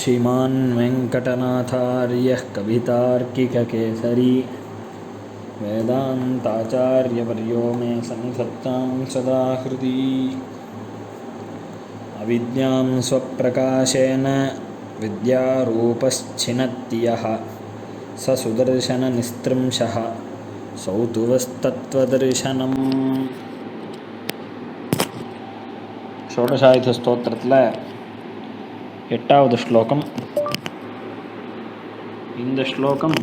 श्रीमान् वेङ्कटनाथार्यः कवितार्किककेसरी वेदान्ताचार्यवर्यो मे सन्निधत्तां सदा हृदि अविद्यां स्वप्रकाशेन विद्यारूपश्छिनत्ति यः स सुदर्शननिस्त्रिंशः सौतुवस्तत्त्वदर्शनम् ஷோடசாயுத ஸ்தோத்திரத்தில் எட்டாவது ஸ்லோகம். இந்த ஸ்லோகம்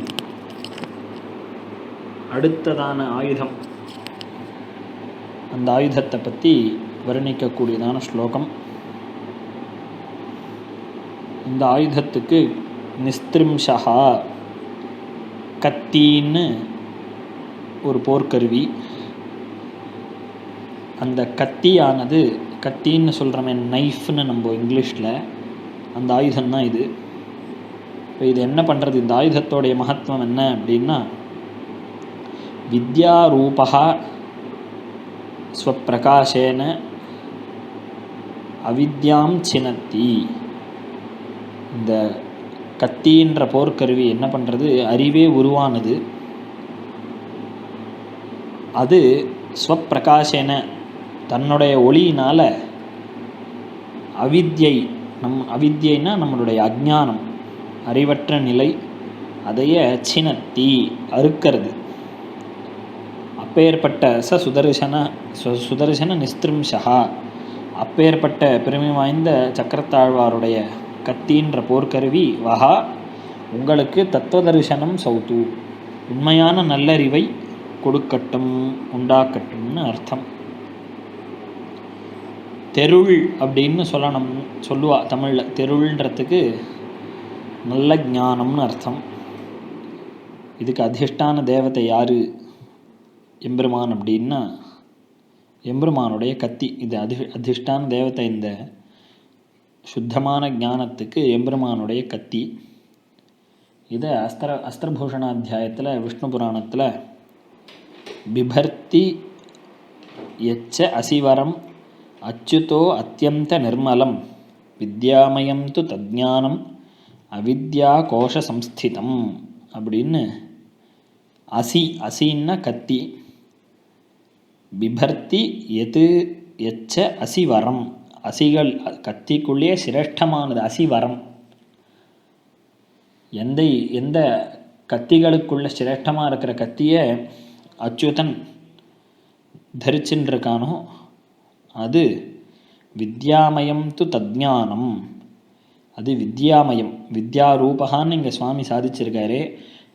அடுத்ததான ஆயுதம். அந்த ஆயுதத்தை பற்றி வர்ணிக்கக்கூடியதான ஸ்லோகம். இந்த ஆயுதத்துக்கு நிஸ்திரிம்ஷா கத்தின்னு ஒரு போர்க்கருவி. அந்த கத்தியானது கத்தின்னு சொல்கிறோமே நைஃப்னு நம்ம இங்கிலீஷில் அந்த ஆயுதம் தான் இது. இப்போ இது என்ன பண்ணுறது இந்த ஆயுதத்தோடைய மகத்துவம் என்ன அப்படின்னா வித்யாரூபா ஸ்வப்பிரகாஷேன அவித்யாம் சினத்தி. இந்த கத்தின்ற போர்க்கருவி என்ன பண்ணுறது அறிவே உருவானது. அது ஸ்வப்பிரகாஷேன தன்னுடைய ஒளியினால் அவித்யை நம் அவித்யைனா நம்மளுடைய அஜ்ஞானம். அறிவற்ற நிலை அதைய சினத்தி அறுக்கிறது. அப்பேற்பட்ட ச சுதர்சன சு- சுதர்சன நிஸ்திரிம்ஷா அப்பேற்பட்ட பெருமை வாய்ந்த சக்கரத்தாழ்வாருடைய கத்தின்ற போர்க்கருவி வஹா உங்களுக்கு தத்துவதர்சனம் சௌத்து. உண்மையான நல்லறிவை கொடுக்கட்டும் உண்டாக்கட்டும்னு அர்த்தம். தெருள் அப்படின்னு சொல்லணும் சொல்லுவா தமிழில். தெருள்ன்றதுக்கு நல்ல ஞானம்னு அர்த்தம். இதுக்கு அதிர்ஷ்டான தேவதை யார்? எம்பெருமான் அப்படின்னா எம்பெருமானுடைய கத்தி. இது அதி அதிர்ஷ்டான தேவதை இந்த சுத்தமான ஞானத்துக்கு எம்பெருமானுடைய கத்தி. இதை அஸ்திர அஸ்திரபூஷணாத்தியாயத்தில் விஷ்ணு புராணத்தில் பிபர்த்தி எச்ச அசிவரம் அச்சுதோ அத்தியந்த நிர்மலம் வித்யாமயம் து தஜானம் அவித்யா கோஷ சம்ஸ்திதம் அப்படின்னு அசி அசின்னா கத்தி பிபர்த்தி எது எச்ச அசிவரம் அசிகள் கத்திக்குள்ளேயே சிரேஷ்டமானது அசிவரம். எந்த எந்த கத்திகளுக்குள்ள சிரேஷ்டமாக இருக்கிற கத்தியை அச்சுதன் தரிச்சுன்னு இருக்கானோ அது வித்யாமயம் து தஜானம் அது வித்யாமயம் வித்யாரூபகான்னு இங்கே சுவாமி சாதிச்சிருக்காரு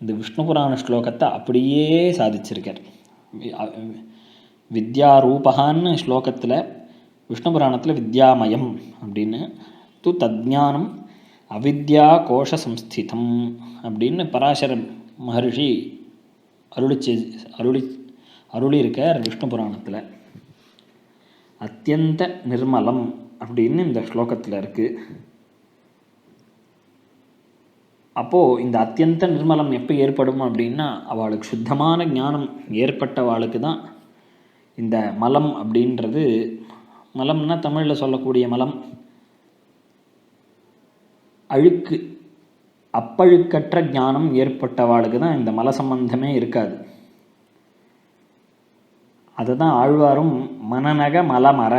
இந்த விஷ்ணு புராண ஸ்லோகத்தை அப்படியே சாதிச்சிருக்கார். வித்யாரூபகான்னு ஸ்லோகத்தில் விஷ்ணு புராணத்தில் வித்யாமயம் அப்படின்னு து தஜானம் அவித்யா கோஷ சம்ஸ்திதம் அப்படின்னு பராசரம் மகர்ஷி அருளிச்சு அருளி அருளி இருக்கார் விஷ்ணு புராணத்தில். அத்தியந்த நிர்மலம் அப்படின்னு இந்த ஸ்லோகத்தில் இருக்குது அப்போது இந்த அத்தியந்த நிர்மலம் எப்போ ஏற்படும் அப்படின்னா அவளுக்கு சுத்தமான ஞானம் ஏற்பட்டவாளுக்கு தான் இந்த மலம் அப்படின்றது. மலம்னா தமிழில் சொல்லக்கூடிய மலம். அழுக்கு அப்பழுக்கற்ற ஞானம் ஏற்பட்டவாளுக்கு தான் இந்த மல சம்பந்தமே இருக்காது. அதை தான் ஆழ்வாரும் மனநக மலமர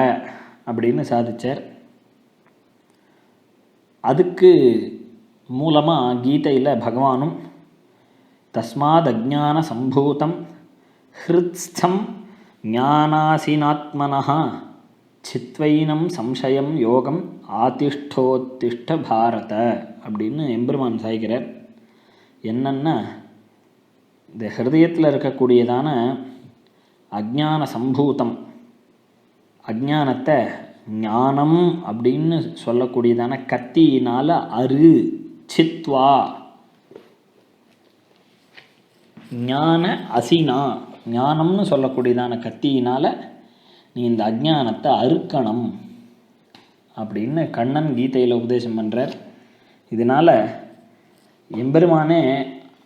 அப்படின்னு சாதித்தார் அதுக்கு மூலமாக கீதையில் பகவானும் தஸ்மாத் அஜான சம்பூதம் ஹிருத்ஸ்தம் ஞானாசீனாத்மனா சித்வைனம் சம்சயம் யோகம் ஆதிஷ்டோத்திஷ்ட பாரத அப்படின்னு எம்பெருமான் சாய்க்கிறார் என்னென்னா இந்த ஹிருதயத்தில் இருக்கக்கூடியதான அஜ்ஞான சம்பூதம் அஜ்ஞானத்தை ஞானம் அப்படின்னு சொல்லக்கூடியதான கத்தியினால் அரு சித்வா. ஞான அசினா. ஞானம்னு சொல்லக்கூடியதான கத்தியினால் நீ இந்த அஜானத்தை அறுக்கணும் அப்படின்னு கண்ணன் கீதையில் உபதேசம் பண்ணுறார் இதனால் எம்பெருமானே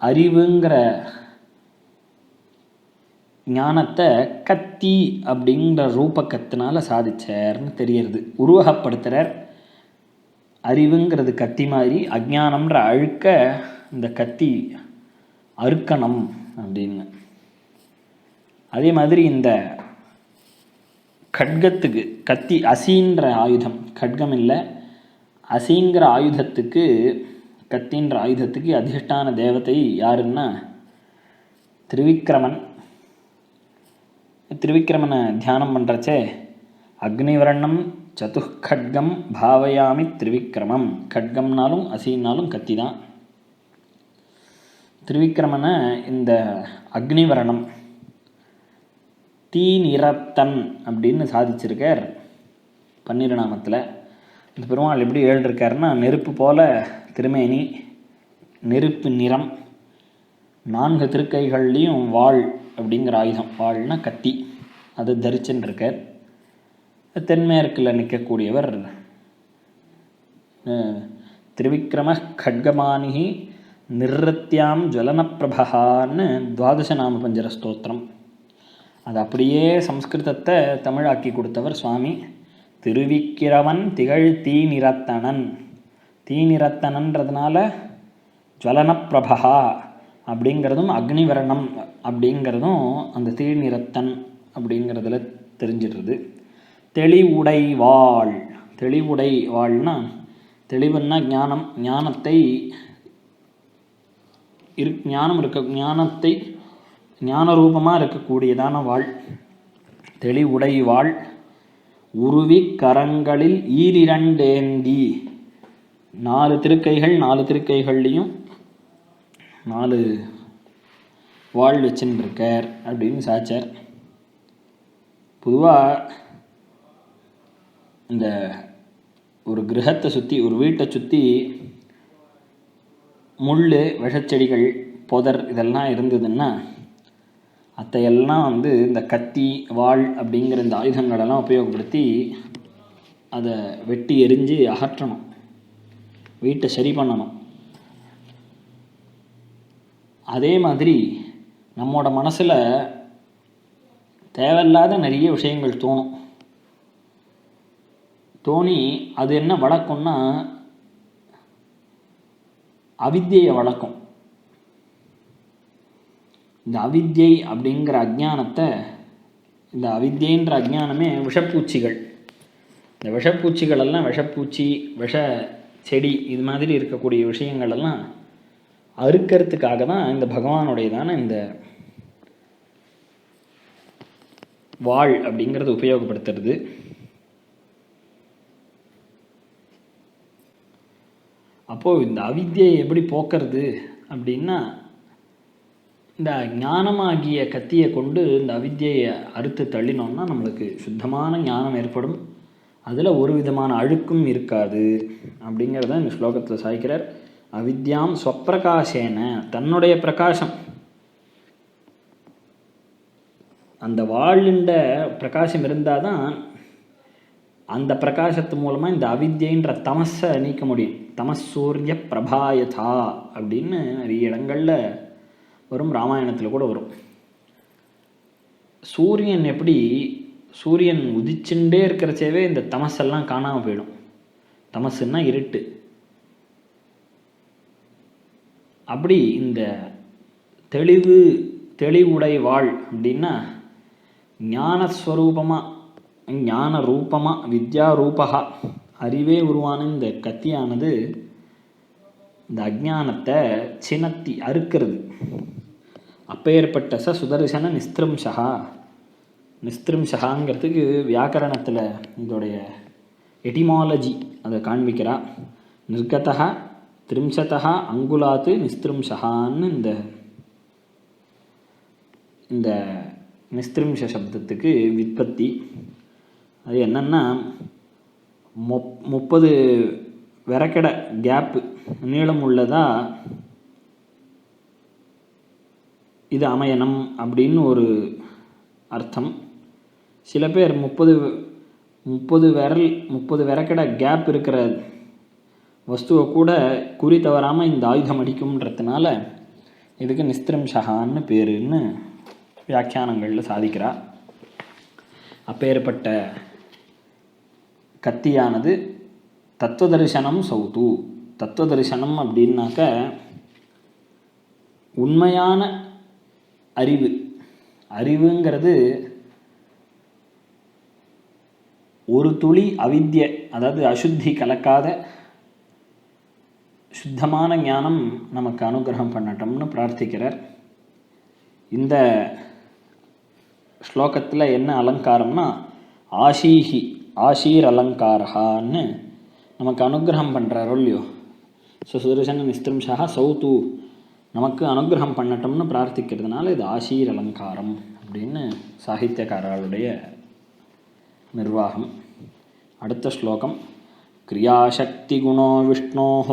அறிவுங்கிற ஞானத்தை கத்தி அப்படிங்கிற ரூபக்கத்தினால சாதிச்சார்னு தெரியறது. உருவகப்படுத்துகிறார் அறிவுங்கிறது கத்தி மாதிரி அஜானம்ன்ற அழுக்க இந்த கத்தி அறுக்கணும் அப்படின்னு. அதே மாதிரி இந்த கட்கத்துக்கு கத்தி அசின்ற ஆயுதம் கட்கம் இல்லை அசிங்கிற ஆயுதத்துக்கு கத்தின்ற ஆயுதத்துக்கு அதிஷ்டான தேவதை யாருன்னா திருவிக்கிரமன். திரிவிக்கிரமனை தியானம் பண்ணுறச்சே அக்னிவர்ணம் சதுர்கட்கம் பாவயாமி திரிவிக்ரமம் கட்கம்னாலும் அசின்னாலும் கத்தி தான் திரிவிக்ரமனை இந்த அக்னிவரணம் தீ நிறத்தன் அப்படின்னு சாதிச்சிருக்கார் பன்னிரநாமத்தில் இந்த பெருமாள் எப்படி எழுதிருக்காருன்னா நெருப்பு போல திருமேனி நெருப்பு நிறம் நான்கு திருக்கைகள்லேயும் வாள் அப்படிங்கிற ஆயுதம். வாள்னா கத்தி. அது தரிச்சுன்னு இருக்கார். தென்மேற்கில் நிற்கக்கூடியவர் திரிவிக்ரம கட்கமானிகி நிறத்தியாம் ஜுவலனப்பிரபகான்னு துவாதச நாம பஞ்சர ஸ்தோத்திரம். அது அப்படியே சம்ஸ்கிருதத்தை தமிழாக்கி கொடுத்தவர் சுவாமி. திருவிக்கிரவன் திகழ் தீ நிரத்தனன் தீ நிரத்தனன்றதுனால ஜுவலனப்பிரபகா அப்படிங்கிறதும் அக்னிவரணம் அப்படிங்கிறதும் அந்த தீ அப்படிங்கிறதுல தெரிஞ்சிடுறது. தெளிவுடை வாழ் தெளிவுடை வாழ்னா தெளிவுன்னா ஞானம். ஞானத்தை இரு ஞானம் இருக்க ஞானத்தை ஞான ரூபமாக இருக்கக்கூடியதான வாழ். தெளிவுடை வாழ் உருவி கரங்களில் ஈரிரண்டேந்தி. நாலு திருக்கைகள் நாலு திருக்கைகள்லேயும் நாலு வாழ் வச்சுன்னு இருக்கார் அப்படின்னு சாச்சார். பொதுவாக இந்த ஒரு கிரகத்தை சுற்றி ஒரு வீட்டை சுற்றி முள் விஷச்செடிகள் புதர் இதெல்லாம் இருந்ததுன்னா அத்தையெல்லாம் வந்து இந்த கத்தி வாள் அப்படிங்கிற இந்த ஆயுதங்களெல்லாம் உபயோகப்படுத்தி அதை வெட்டி எரிஞ்சு அகற்றணும். வீட்டை சரி பண்ணணும். அதே மாதிரி நம்மோட மனசில் தேவையில்லாத நிறைய விஷயங்கள் தோணும். தோணி அது என்ன வளர்க்கும்னா அவித்தியை வளர்க்கும் இந்த அவித்தியை அப்படிங்கிற அஜ்ஞானத்தை இந்த அவித்தியன்ற அஜ்ஞானமே விஷப்பூச்சிகள். இந்த விஷப்பூச்சிகள் எல்லாம் விஷப்பூச்சி விஷ செடி இது மாதிரி இருக்கக்கூடிய விஷயங்கள் எல்லாம் அறுக்கிறதுக்காக தான் இந்த பகவானுடையதான இந்த வாழ் அப்படிங்கிறது உபயோகப்படுத்துறது. அப்போது இந்த அவித்தியை எப்படி போக்குறது அப்படின்னா இந்த ஞானமாகிய கத்தியை கொண்டு இந்த அவித்தியை அறுத்து தள்ளினோம்னா நம்மளுக்கு சுத்தமான ஞானம் ஏற்படும். அதில் ஒரு விதமான அழுக்கும் இருக்காது அப்படிங்கிறத இந்த ஸ்லோகத்தில் சாய்க்கிறார். அவித்யாம் ஸ்வப்பிரகாசேன தன்னுடைய பிரகாசம். அந்த வாழுண்ட பிரகாசம் இருந்தால் தான் அந்த பிரகாசத்து மூலமாக இந்த அவித்யன்ற தமஸை நீக்க முடியும். தமஸ் சூரிய பிரபாயதா அப்படின்னு நிறைய இடங்களில் வரும் ராமாயணத்தில் கூட வரும். சூரியன் எப்படி சூரியன் உதிச்சுட்டே இருக்கிறச்சேவே இந்த தமசெல்லாம் காணாமல் போயிடும். தமசுன்னா இருட்டு. அப்படி இந்த தெளிவு தெளிவுடை வாழ் அப்படின்னா ஞானஸ்வரூபமாக ஞான ரூபமாக வித்யா ரூபகா அறிவே உருவான இந்த கத்தியானது இந்த அஜானத்தை சினத்தி அறுக்கிறது. அப்பேற்பட்ட ச சுதர்சன நிஸ்திரம்சகா. நிஸ்திரம்சகாங்கிறதுக்கு வியாக்கரணத்தில் இதோடைய எட்டிமாலஜி அதை காண்பிக்கிறா. நிர்கதா திரிம்சதா அங்குலாத்து நிஸ்திரிம்சகான்னு இந்த இந்த நிஸ்திரிம்ச சப்தத்துக்கு விற்பத்தி. அது என்னென்னா முப் முப்பது விறக்கடை கேப்பு நீளம் உள்ளதா இது அமையணும் அப்படின்னு ஒரு அர்த்தம். சில பேர் முப்பது முப்பது விரல் முப்பது விறக்கடை கேப் இருக்கிற வஸ்துவை கூட குறி தவறாமல் இந்த ஆயுதம் அடிக்கும்ன்றதுனால இதுக்கு நிஸ்திரம்சகான்னு பேருன்னு வியாக்கியானங்களில் சாதிக்கிறா. அப்பேற்பட்ட கத்தியானது தத்துவ தரிசனம் சௌத்து தத்துவ தரிசனம் அப்படின்னாக்க உண்மையான அறிவு. அறிவுங்கிறது ஒரு துளி அவித்ய அதாவது அசுத்தி கலக்காத சுத்தமான ஞானம் நமக்கு அனுகிரகம் பண்ணட்டும்னு பிரார்த்திக்கிறார். இந்த ஸ்லோகத்தில் என்ன அலங்காரம்னா ஆஷீஹி ஆஷீர் அலங்காரஹான்னு நமக்கு அனுகிரகம் பண்ணுறாரோ இல்லையோ? ஸோ சுதர்சன சௌத்து நமக்கு அனுகிரகம் பண்ணட்டும்னு பிரார்த்திக்கிறதுனால இது ஆஷீர் அலங்காரம் அப்படின்னு சாகித்யக்காரர்களுடைய நிர்வாகம். அடுத்த ஸ்லோகம் கிரியாசக்திகுணோ விஷ்ணோः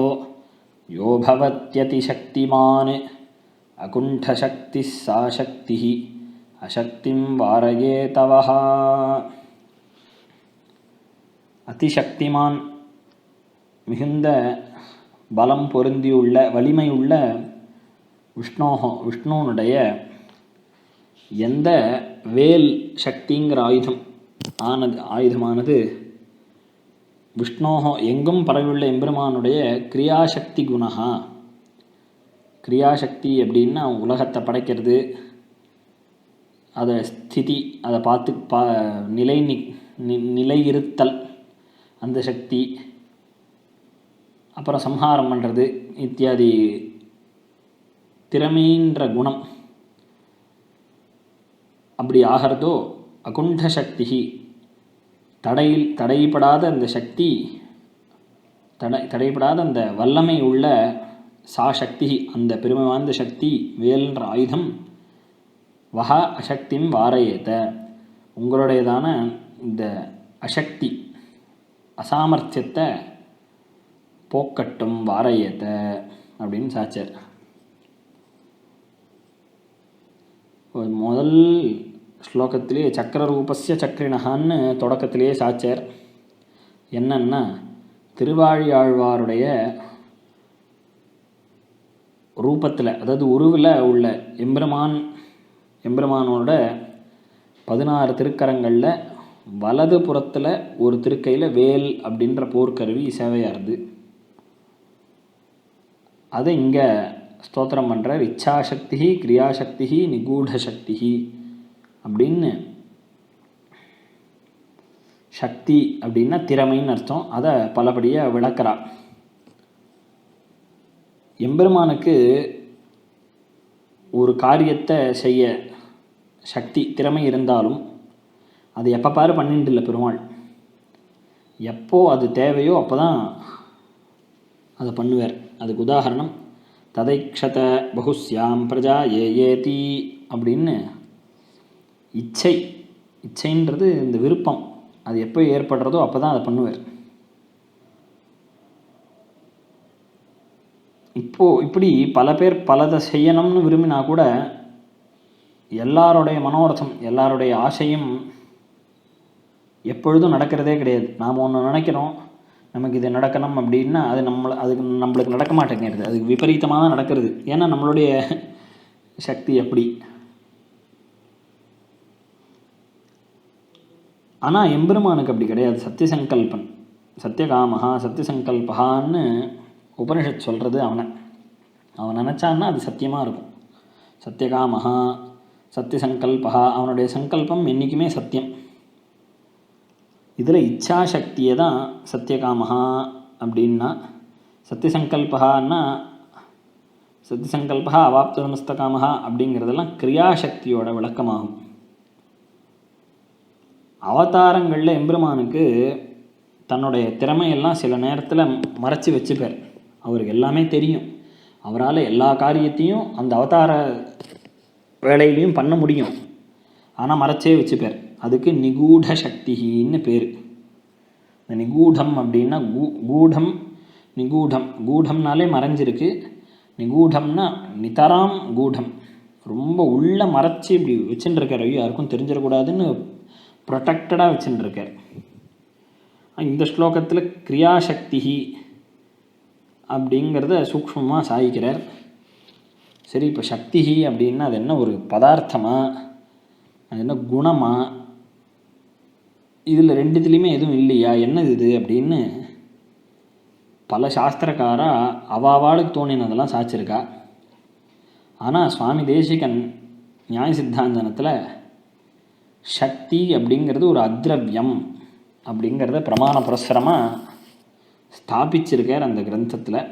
யோ பவத்யதிசக்திமான் அகுண்டசக்தி சா சக்தி அசக்திம் வாரயே தவஹா அதிசக்திமான் மிகுந்த பலம் பொருந்தியுள்ள வலிமையுள்ள விஷ்ணோஹோ விஷ்ணுனுடைய எந்த வேல் சக்திங்கிற ஆயுதம் ஆனது ஆயுதமானது விஷ்ணோகோ எங்கும் பரவியுள்ள எம்பெருமானுடைய கிரியாசக்தி குணகா கிரியாசக்தி அப்படின்னா உலகத்தை படைக்கிறது. அதை ஸ்திதி அதை பார்த்து பா நிலை நி- நிலையிருத்தல் அந்த சக்தி. அப்புறம் சம்ஹாரம் பண்ணுறது இத்தியாதி திறமைன்ற குணம். அப்படி ஆகிறதோ அகுண்ட சக்தி தடையில் தடைப்படாத அந்த சக்தி தடை தடைப்படாத அந்த வல்லமை உள்ள சா சக்தி அந்த பெருமை வாய்ந்த சக்தி வேல்ன்ற ஆயுதம் வஹா அசக்திம் வாரையேத்த உங்களுடையதான இந்த அசக்தி அசாமர்த்தியத்தை போக்கட்டும் வாரையேத்த அப்படின்னு சாச்சர். ஒரு முதல் ஸ்லோகத்திலே சக்கரரூபஸ்ய சக்கரினகான்னு தொடக்கத்திலேயே சாச்சார் என்னன்னா திருவாழியாழ்வாருடைய ரூபத்தில் அதாவது உருவில் உள்ள எம்பெருமான் எம்பெருமானோட பதினாறு திருக்கரங்களில் வலது புறத்தில் ஒரு திருக்கையில் வேல் அப்படின்ற போர்க்கருவி சேவையாருது. அதை இங்கே ஸ்தோத்திரம் பண்ணுறார் இச்சாசக்தி கிரியாசக்தி நிகூட சக்தி அப்படின்னு சக்தி அப்படின்னா திறமைன்னு அர்த்தம். அதை பலபடியாக விளக்குறா. எம்பெருமானுக்கு ஒரு காரியத்தை செய்ய சக்தி திறமை இருந்தாலும் அது எப்போ பாரு பண்ணிட்டு இல்லை பெருமாள். எப்போ அது தேவையோ அப்போ தான் அதை பண்ணுவார். அதுக்கு உதாரணம் ததைக்ஷத பகுஸ்யாம் பிரஜா ஏ ஏதி அப்படின்னு இச்சை இச்சைன்றது இந்த விருப்பம். அது எப்போ ஏற்படுறதோ அப்போ தான் அதை பண்ணுவார். இப்போது இப்படி பல பேர் பலதை செய்யணும்னு விரும்பினா கூட எல்லாருடைய மனோரதம் எல்லாருடைய ஆசையும் எப்பொழுதும் நடக்கிறதே கிடையாது. நாம் ஒன்று நினைக்கிறோம் நமக்கு இது நடக்கணும் அப்படின்னா அது நம்மளை அதுக்கு நம்மளுக்கு நடக்க மாட்டேங்கிறது. அதுக்கு விபரீதமாக தான் நடக்கிறது. ஏன்னா நம்மளுடைய சக்தி எப்படி ஆனால் எம்பெருமானுக்கு அப்படி கிடையாது. சத்தியசங்கல்பன் சத்தியகாமகா சத்தியசங்கல்பகான்னு உபனிஷத் சொல்கிறது அவனை. அவன் நினச்சான்னா அது சத்தியமாக இருக்கும். சத்தியகாமகா சத்தியசங்கல்பகா அவனுடைய சங்கல்பம் என்றைக்குமே சத்தியம். இதில் இச்சாசக்தியை தான் சத்தியகாமகா அப்படின்னா சத்தியசங்கல்பகான்னா சத்தியசங்கல்பா அவாப்தமஸ்தகாமகா அப்படிங்கிறதெல்லாம் கிரியாசக்தியோட விளக்கமாகும். அவதாரங்களில் எம்பெருமானுக்கு தன்னுடைய திறமையெல்லாம் சில நேரத்தில் மறைச்சி வச்சுப்பார். அவருக்கு எல்லாமே தெரியும். அவரால் எல்லா காரியத்தையும் அந்த அவதார வேலையிலையும் பண்ண முடியும். ஆனால் மறைச்சே வச்சுப்பார். அதுக்கு நிகூட சக்தின்னு பேர். இந்த நிகூடம் அப்படின்னா கூ கூடம் நிகூடம் கூடம்னாலே மறைஞ்சிருக்கு. நிகூடம்னா நிதராம் கூடம். ரொம்ப உள்ள மறைச்சி இப்படி வச்சுட்டு இருக்கார். ஐயோ யாருக்கும் தெரிஞ்சிடக்கூடாதுன்னு ப்ரொடெக்டடாக வச்சுட்டுருக்கார் இந்த ஸ்லோகத்தில் கிரியாசக்தி அப்படிங்கிறத சூக்ஷ்மமாக சாய்க்கிறார் சரி இப்போ சக்தி அப்படின்னா அது என்ன? ஒரு பதார்த்தமா? அது என்ன குணமா? இதில் ரெண்டுத்துலேயுமே எதுவும் இல்லையா? என்னது இது அப்படின்னு பல சாஸ்திரக்காரா அவாவாளுக்கு தோணினதெல்லாம் சாய்ச்சிருக்கா ஆனால் சுவாமி தேசிகன் நியாய சித்தாந்தனத்தில் சக்தி அப்படிங்கிறது ஒரு அத்ரவியம் அப்படிங்கிறத பிரமாண புரஸ்கரமாக ஸ்தாபிச்சிருக்கார் அந்த கிரந்தத்தில்.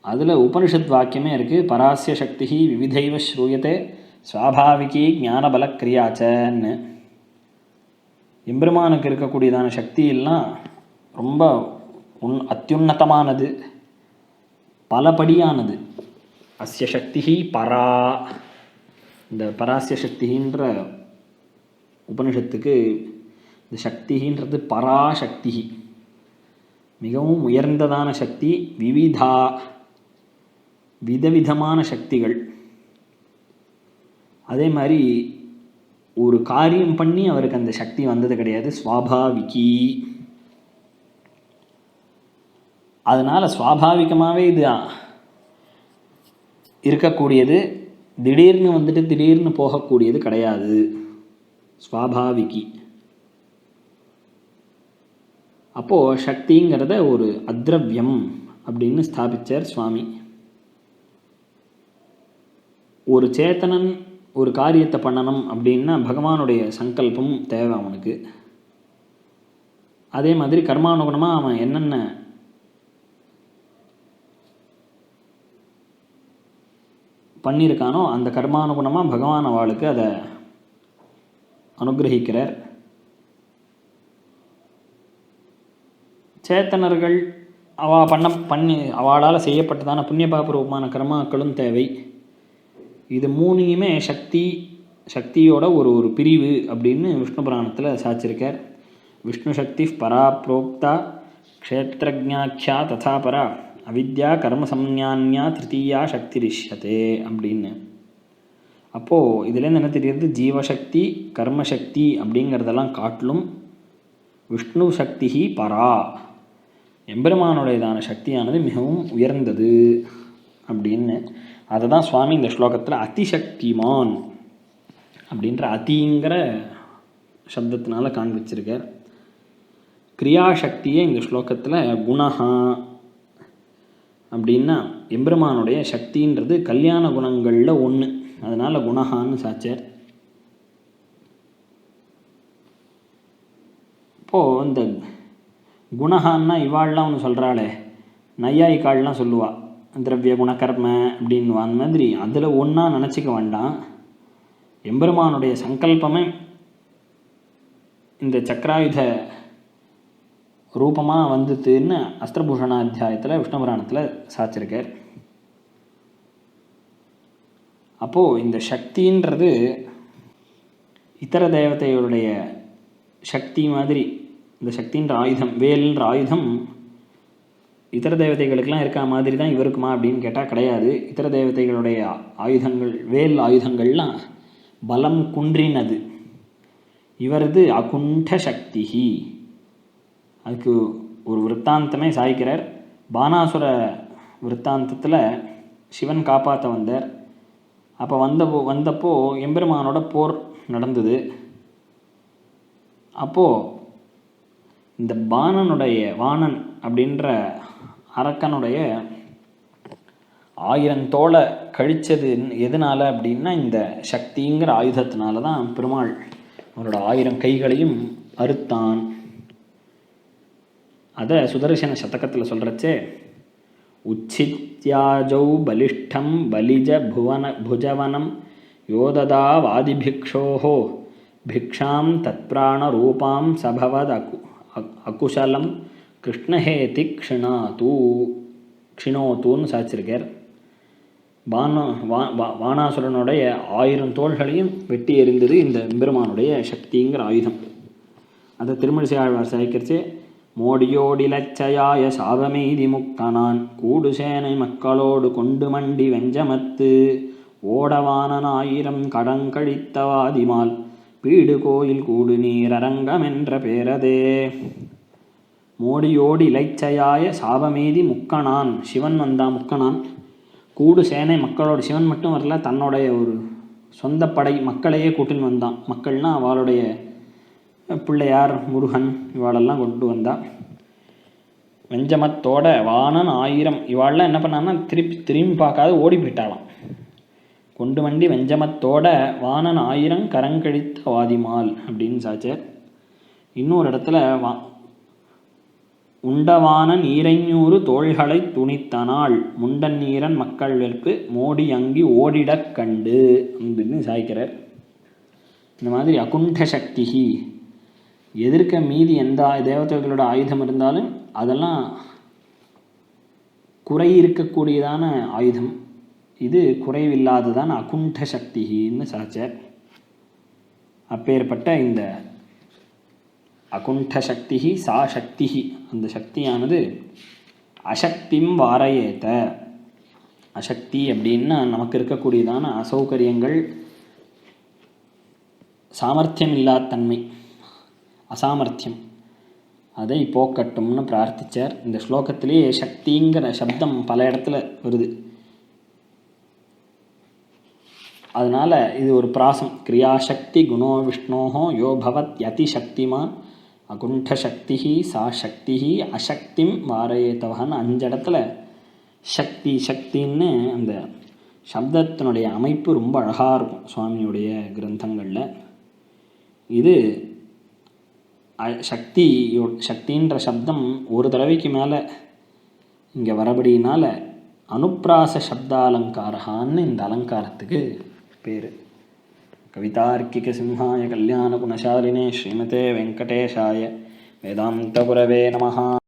அதில் உபனிஷத் வாக்கியமே இருக்குது பராசிய சக்தி விவிதைவ ஸ்ரூயத்தை சுவாபாவிகி ஞானபல கிரியாச்சன்னு. எம்பெருமானுக்கு இருக்கக்கூடியதான சக்தியெல்லாம் ரொம்ப உன் அத்தியுன்னதமானது பலபடியானது. அஸ்ய சக்தி பரா. இந்த பராசிய சக்தின்ற உபனிஷத்துக்கு இந்த சக்திகின்றது பராசக்தி மிகவும் உயர்ந்ததான சக்தி விவிதா விதவிதமான சக்திகள். அதே மாதிரி ஒரு காரியம் பண்ணி அவருக்கு அந்த சக்தி வந்தது கிடையாது. ஸ்வாபாவிகி. அதனால் சுவாபாவிகமாகவே இது இருக்கக்கூடியது. திடீர்னு வந்துட்டு திடீர்னு போகக்கூடியது கிடையாது. ஸ்வாபாவிகி. அப்போது சக்திங்கிறத ஒரு அத்ரவ்யம் அப்படின்னு ஸ்தாபித்தார் சுவாமி. ஒரு சேத்தனன் ஒரு காரியத்தை பண்ணணும் அப்படின்னா பகவானுடைய சங்கல்பம் தேவை அவனுக்கு. அதே மாதிரி கர்மானுகுணமாக அவன் என்னென்ன பண்ணியிருக்கானோ அந்த கர்மானுகுணமாக பகவான் அவளுக்கு அதை அனுகிரகிக்கிறார். சேத்தனர்கள் அவா பண்ண பண்ணி அவளால் செய்யப்பட்டதான புண்ணிய பாபரூபமான கர்மாக்களும் தேவை. இது மூணையுமே சக்தி சக்தியோட ஒரு ஒரு பிரிவு அப்படின்னு விஷ்ணு புராணத்தில் சாச்சிருக்கார். விஷ்ணு சக்தி பரா புரோக்தா க்ஷேத்திரஜாக்கியா ததா பரா அவித்யா கர்ம சம்ஞான்யா திருத்தீயா சக்தி ரிஷ்யத்தே அப்படின்னு. அப்போது இதுலேருந்து என்ன தெரியுது? ஜீவசக்தி கர்மசக்தி அப்படிங்கிறதெல்லாம் காட்டிலும் விஷ்ணு சக்தி பரா. எம்பெருமானுடையதான சக்தியானது மிகவும் உயர்ந்தது அப்படின்னு. அதை தான் சுவாமி இந்த ஸ்லோகத்தில் அதிசக்திமான் அப்படின்ற அதிங்கிற சப்தத்தினால காண்பிச்சிருக்கார். கிரியாசக்தியை இந்த ஸ்லோகத்தில் குணஹா அப்படின்னா எம்பெருமானுடைய சக்தின்றது கல்யாண குணங்களில் ஒன்று அதனால் குணஹான்னு சாச்சார் இப்போது இந்த குணஹான்னா இவாள்லாம் ஒன்று சொல்கிறாளே நையாயிக்காள்லாம் சொல்லுவாள் திரவிய குணகர்ம அப்படின்னு. அந்த மாதிரி அதில் ஒன்றா நினச்சிக்க வேண்டாம். எம்பெருமானுடைய சங்கல்பமே இந்த சக்கராயுத ரூபமாக வந்துத்துன்னு அஸ்திரபூஷணாத்தியாயத்தில் விஷ்ணுபுராணத்தில் சாச்சிருக்கார் அப்போது இந்த சக்தின்றது இதர தேவதைகளுடைய சக்தி மாதிரி இந்த சக்தின்ற ஆயுதம் வேல்ன்ற ஆயுதம் இதர தேவதைகளுக்கெல்லாம் இருக்கா மாதிரி தான் இவருக்குமா அப்படின்னு கேட்டால் கிடையாது. இதர தேவதைகளுடைய ஆயுதங்கள் வேல் ஆயுதங்கள்லாம் பலம் குன்றினது. இவரது அகுண்ட சக்தி. அதுக்கு ஒரு விற்த்தாந்தமே சாய்க்கிறார். பானாசுர விற்த்தாந்தத்தில் சிவன் காப்பாற்ற வந்தார். அப்போ வந்தப்போ வந்தப்போ எம்பெருமானோட போர் நடந்தது. அப்போது இந்த பாணனுடைய வாணன் அப்படின்ற அரக்கனுடைய ஆயிரம் தோலை கழித்தது எதனால் அப்படின்னா இந்த சக்திங்கிற ஆயுதத்தினால தான் பெருமாள் அவரோட ஆயிரம் கைகளையும் அறுத்தான். அதை சுதர்சன சதகத்தில் சொல்கிறச்சே उच्छित्याजौ பலிஷ்டம் பலிஜ புவன புஜவனம் யோததா வாதிபிக்ஷோஹோ பிக்ஷாம் தத்பிராணரூபாம் சபவத் அகு அகுஷலம் கிருஷ்ணஹேதி க்ஷிணாத்து க்ஷிணோத்துன்னு சாச்சிருக்கார் பான வா வானாசுரனுடைய ஆயிரம் தோள்களையும் வெட்டி எறிந்தது இந்த பெருமானுடைய சக்திங்கிற ஆயுதம். அதை திருமணிசை ஆழ்வார் சாய்க்கிறச்சு மோடியோடிலச்சயாய சாபமெய்தி முக்தனான். கூடு சேனை மக்களோடு கொண்டு மண்டி வெஞ்சமத்து. ஓடவானனாயிரம் கடங்கழித்தவாதிமால் பீடு கோயில் கூடு நீர் அரங்கமென்ற பேரதே. மோடியோடி இலைச்சையாய சாபமீதி முக்கணான். சிவன் வந்தான் முக்கணான். கூடு சேனை மக்களோட சிவன் மட்டும் வரல தன்னுடைய ஒரு சொந்த படை மக்களையே கூட்டின்னு வந்தான். மக்கள்னால் அவளுடைய பிள்ளையார் முருகன் இவாளெல்லாம் கொண்டு வந்தாள் வெஞ்சமத்தோட வானன் ஆயிரம். இவாளெலாம் என்ன பண்ணான்னா திருப்பி திரும்பி பார்க்காத ஓடி போயிட்டாளாம். கொண்டு வண்டி வெஞ்சமத்தோட வானன் ஆயிரம் கரங்கழித்த வாதிமால் அப்படின்னு சாச்சர் இன்னொரு இடத்துல வா உண்டவானன் நீரைஞூறு தோள்களை துணித்தனால் முண்டன் நீரன் மக்கள் வெறுப்பு மோடி அங்கி ஓடிடக் கண்டு அப்படின்னு சாய்க்கிறார். இந்த மாதிரி அகுண்ட சக்திகி எதிர்க்க மீதி எந்த தேவதைகளோட ஆயுதம் இருந்தாலும் அதெல்லாம் குறை இருக்கக்கூடியதான ஆயுதம். இது குறைவில்லாததான அகுண்ட சக்தின்னு சாச்சர் அப்பேற்பட்ட இந்த அகுண்ட சக்தி சா சக்தி அந்த சக்தியானது அசக்திம் வாரையேத்த அசக்தி அப்படின்னா நமக்கு இருக்கக்கூடியதான அசௌகரியங்கள் சாமர்த்தியம் இல்லாத தன்மை. அசாமர்த்தியம். அதை போக்கட்டும்னு பிரார்த்திச்சார். இந்த ஸ்லோகத்திலேயே சக்திங்கிற சப்தம் பல இடத்துல வருது. அதனால் இது ஒரு பிராசம். கிரியாசக்தி குணோ விஷ்ணோஹோ யோ பவத் அதிசக்திமான் அகுண்ட சக்தி சா சக்தி அசக்திம் வாரயேத்தவன்னு அஞ்சு இடத்துல சக்தி சக்தின்னு அந்த சப்தத்தினுடைய அமைப்பு ரொம்ப அழகாக இருக்கும் சுவாமியுடைய கிரந்தங்களில். இது சக்தி சக்தின்ற சப்தம் ஒரு தடவைக்கு மேலே இங்கே வரபடியினால அனுப்பிராச சப்தாலங்காரகான்னு இந்த அலங்காரத்துக்கு பேர். கவிதார்க்கிக சிம்ஹாய கல்யாண குணசாலினே ஸ்ரீமதே வெங்கடேஷாய வேதாந்த குரவே நமஹா.